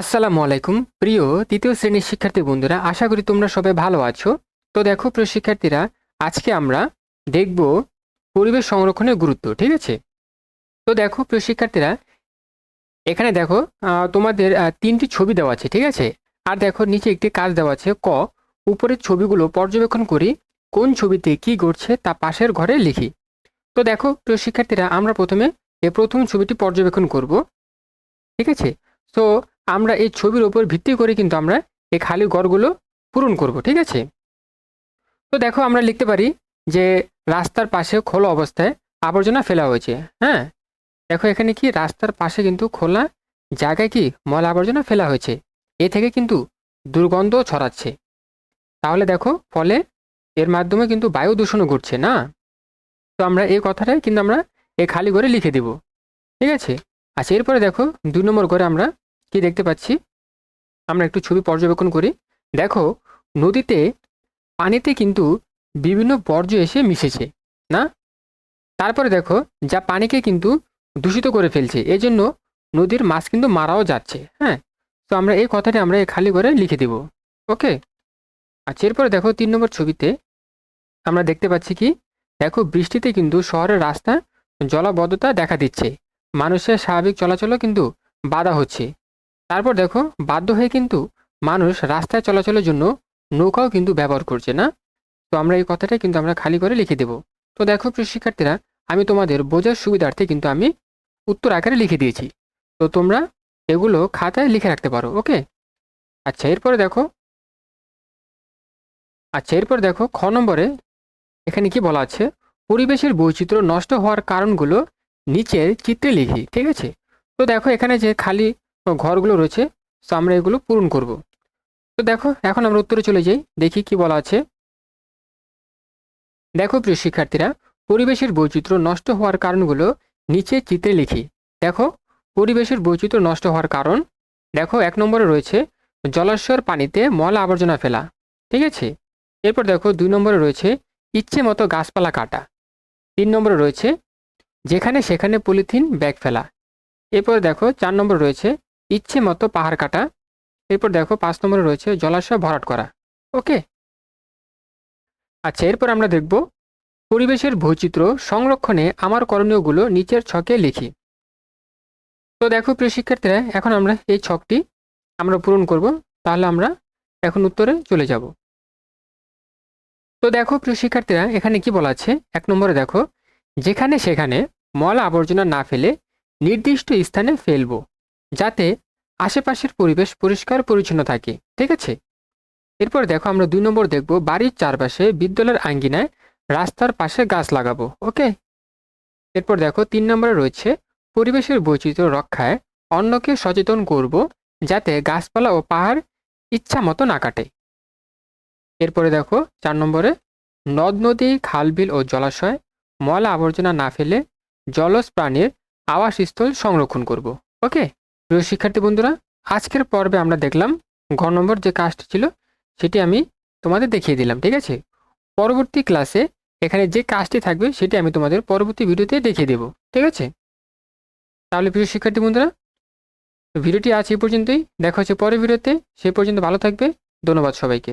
আসসালামু আলাইকুম। প্রিয় তৃতীয় শ্রেণির শিক্ষার্থী বন্ধুরা, আশা করি তোমরা সবাই ভালো আছো। তো দেখো, প্রিয় শিক্ষার্থীরা, আজকে আমরা দেখব পরিবেশ সংরক্ষণের গুরুত্ব, ঠিক আছে? তো দেখো, প্রিয় শিক্ষার্থীরা, এখানে দেখো তোমাদের তিনটি ছবি দেওয়া আছে, ঠিক আছে? আর দেখো, নিচে একটি কাজ দেওয়া আছে, ক উপরের ছবিগুলো পর্যবেক্ষণ করি, কোন ছবিতে কি ঘটছে তা পাশের ঘরে লিখি। তো দেখো, প্রিয় শিক্ষার্থীরা, আমরা প্রথমে এ প্রথম ছবিটি পর্যবেক্ষণ করব, ঠিক আছে? তো আমরা এই ছবির ওপর ভিত্তি করে কিন্তু আমরা এই খালি ঘরগুলো পূরণ করব, ঠিক আছে? তো দেখো আমরা লিখতে পারি যে রাস্তার পাশে খোলা অবস্থায় আবর্জনা ফেলা হয়েছে হ্যাঁ? দেখো এখানে কি রাস্তার পাশে কিন্তু খোলা জায়গায় কি ময়লা আবর্জনা ফেলা হয়েছে, এ থেকে কিন্তু দুর্গন্ধ ছড়াচ্ছে। তাহলে দেখো ফলে এর মাধ্যমে কিন্তু বায়ু দূষণও ঘটছে, না? তো আমরা এই কথাটাই কিন্তু আমরা এই খালি ঘরে লিখে দিব, ঠিক আছে? আচ্ছা এরপরে দেখো দুই নম্বর ঘরে আমরা কি দেখতে পাচ্ছি? আমরা একটু ছবি পর্যবেক্ষণ করি। দেখো, নদীতে পানিতে কিন্তু বিভিন্ন বর্জ্য এসে মিশেছে, না? তারপরে দেখো, যা পানিকে কিন্তু দূষিত করে ফেলছে এই জন্য নদীর মাছ কিন্তু মারাও যাচ্ছে হ্যাঁ? তো আমরা এই কথাটি আমরা খালি করে লিখে দেব, ওকে? আচ্ছা এরপরে দেখো, তিন নম্বর ছবিতে আমরা দেখতে পাচ্ছি কি? দেখো, বৃষ্টিতে কিন্তু শহরের রাস্তা জলাবদ্ধতা দেখা দিচ্ছে। মানুষের স্বাভাবিক চলাচলও কিন্তু বাধা হচ্ছে। তারপর দেখো, বাধ্য হয়ে কিন্তু মানুষ রাস্তায় চলাচলের জন্য নৌকাও কিন্তু ব্যবহার করছে, না? তো আমরা এই কথাটা কিন্তু আমরা খালি করে লিখে দেব। তো দেখো, প্রিয় শিক্ষার্থীরা, আমি তোমাদের বোঝার সুবিধার্থে কিন্তু আমি উত্তর আকারে লিখে দিয়েছি। তো তোমরা এগুলো খাতায় লিখে রাখতে পারো, ওকে? আচ্ছা এরপরে দেখো আচ্ছা এরপর দেখো, খ নম্বরে এখানে কি বলা আছে? পরিবেশের বৈচিত্র্য নষ্ট হওয়ার কারণগুলো নিচের চিত্রে লিখি, ঠিক আছে? তো দেখো, এখানে যে খালি ঘরগুলো রয়েছে তো আমরা এগুলো পূরণ করব। তো দেখো, এখন আমরা উত্তরে চলে যাই, দেখি কি বলা আছে। দেখো প্রিয় শিক্ষার্থীরা, পরিবেশের বৈচিত্র্য নষ্ট হওয়ার কারণগুলো নিচে চিত্রে লিখি। দেখো, পরিবেশের বৈচিত্র্য নষ্ট হওয়ার কারণ, দেখো এক নম্বরে রয়েছে, জলাশয়ের পানিতে ময়লা আবর্জনা ফেলা, ঠিক আছে? এরপর দেখো দুই নম্বরে রয়েছে, ইচ্ছে মতো গাছপালা কাটা। তিন নম্বরে রয়েছে, যেখানে সেখানে পলিথিন ব্যাগ ফেলা। এরপর দেখো চার নম্বর রয়েছে ইচ্ছে মতো পাহাড় কাটা। এরপর দেখো পাঁচ নম্বরে রয়েছে জলাশয় ভরাট করা। ওকে? আচ্ছা এরপর আমরা দেখব পরিবেশের বৈচিত্র্য সংরক্ষণে আমার করণীয়গুলো নিচের ছকে লিখি। তো দেখো প্রিয় শিক্ষার্থীরা, এখন আমরা এই ছকটি আমরা পূরণ করব। তাহলে আমরা এখন উত্তরে চলে যাব। তো দেখো প্রিয় শিক্ষার্থীরা, এখানে কি বলা আছে? এক নম্বরে দেখো, যেখানে সেখানে ময়লা আবর্জনা না ফেলে নির্দিষ্ট স্থানে ফেলব। যাতে আশেপাশের পরিবেশ পরিষ্কার পরিচ্ছন্ন থাকে, ঠিক আছে? এরপর দেখো আমরা দুই নম্বর দেখব, বাড়ির চারপাশে বিদ্যালয়ের আঙ্গিনায় রাস্তার পাশে গাছ লাগাবো, ওকে? এরপর দেখো তিন নম্বরে রয়েছে, পরিবেশের বৈচিত্র্য রক্ষায় অন্যকে সচেতন করব যাতে গাছপালা ও পাহাড় ইচ্ছা মতো না কাটে। এরপরে দেখো চার নম্বরে, নদ, নদী, খালবিল ও জলাশয় ময়লা আবর্জনা না ফেলে জলজ প্রাণীর আবাসস্থল সংরক্ষণ করব, ওকে? প্রিয় শিক্ষার্থী বন্ধুরা, আজকের পর্বে আমরা দেখলাম ঘ নম্বর যে কাজটি ছিল, সেটি আমি তোমাদের দেখিয়ে দিলাম, ঠিক আছে? পরবর্তী ক্লাসে এখানে যে কাজটি থাকবে, সেটি আমি তোমাদের পরবর্তী ভিডিওতে দেখিয়ে দেব, ঠিক আছে? তাহলে প্রিয় শিক্ষার্থী বন্ধুরা, ভিডিওটি আজ এই পর্যন্তই। দেখা হচ্ছে পরের ভিডিওতে। সে পর্যন্ত ভালো থাকবে। ধন্যবাদ সবাইকে।